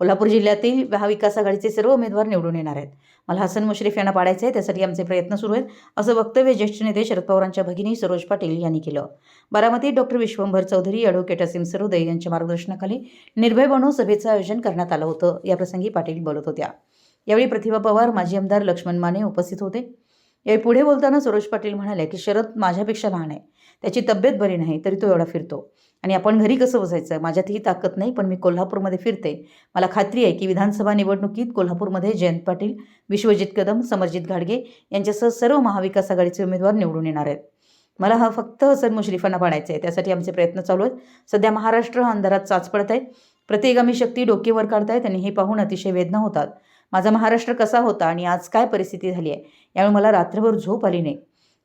कोल्हापूर जिल्ह्यातील महाविकास आघाडीचे सर्व उमेदवार निवडून येणार आहेत. मला हसन मुश्रीफ यांना पाडायचे आहे त्यासाठी आमचे प्रयत्न सुरू आहेत असं वक्तव्य ज्येष्ठ नेते शरद पवारांच्या भगिनी सरोज पाटील यांनी केलं. बारामतीत डॉक्टर विश्वंभर चौधरी ॲडव्होकेट असीम सरोदे यांच्या मार्गदर्शनाखाली निर्भय बनव सभेचं आयोजन करण्यात आलं होतं. याप्रसंगी पाटील बोलत होत्या. यावेळी प्रतिभा पवार माजी आमदार लक्ष्मण माने उपस्थित होते. यावेळी पुढे बोलताना सरोज पाटील म्हणाले की शरद माझ्यापेक्षा लहान आहे. त्याची तब्येत बरी नाही तरी तो एवढा फिरतो. आणि आपण घरी कसं बसायचं? माझ्यात ही ताकद नाही पण मी कोल्हापूरमध्ये फिरते. मला खात्री आहे की विधानसभा निवडणुकीत कोल्हापूरमध्ये जयंत पाटील विश्वजित कदम समरजित घाडगे यांच्यासह सर्व महाविकास आघाडीचे उमेदवार निवडून येणार आहेत. मला हा फक्त हसन मुश्रीफांना पाडायचा आहे त्यासाठी आमचे प्रयत्न चालू आहेत. सध्या महाराष्ट्र हा अंधारात चाच पडत आहे. प्रतिगामी शक्ती डोकेवर काढतायत आणि हे पाहून अतिशय वेदना होतात. माझा महाराष्ट्र कसा होता आणि आज काय परिस्थिती झाली आहे? यामुळे मला रात्रभर झोप आली नाही.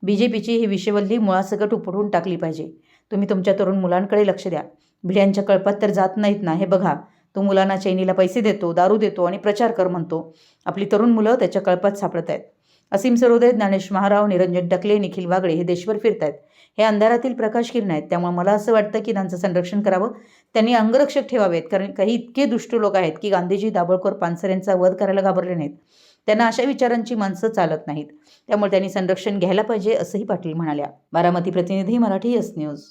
बी जे पीची ही विषयवल्ली मुळासकट उपटून टाकली पाहिजे. तुम्ही तुमच्या तरुण मुलांकडे लक्ष द्या. भिड्यांच्या कळपात तर जात नाहीत ना हे बघा. तो मुलांना चैनीला पैसे देतो दारू देतो आणि प्रचार कर म्हणतो. आपली तरुण मुलं त्याच्या कळपात सापडत आहेत. असीम सरोदय ज्ञानेश महाराव निरंजन टकले निखिल वागळे हे देशभर फिरत आहेत हे अंधारातील प्रकाश किरण आहेत. त्यामुळे मला असं वाटतं की त्यांचं संरक्षण करावं. त्यांनी अंगरक्षक ठेवावेत. कारण काही इतके दुष्ट लोक आहेत की गांधीजी दाभोळकर पानसर यांचा वध करायला घाबरले नाहीत. त्यांना अशा विचारांची माणसं चालत नाहीत. त्यामुळे त्यांनी संरक्षण घ्यायला पाहिजे असंही पाटील म्हणाल्या. बारामती प्रतिनिधी मराठी एस न्यूज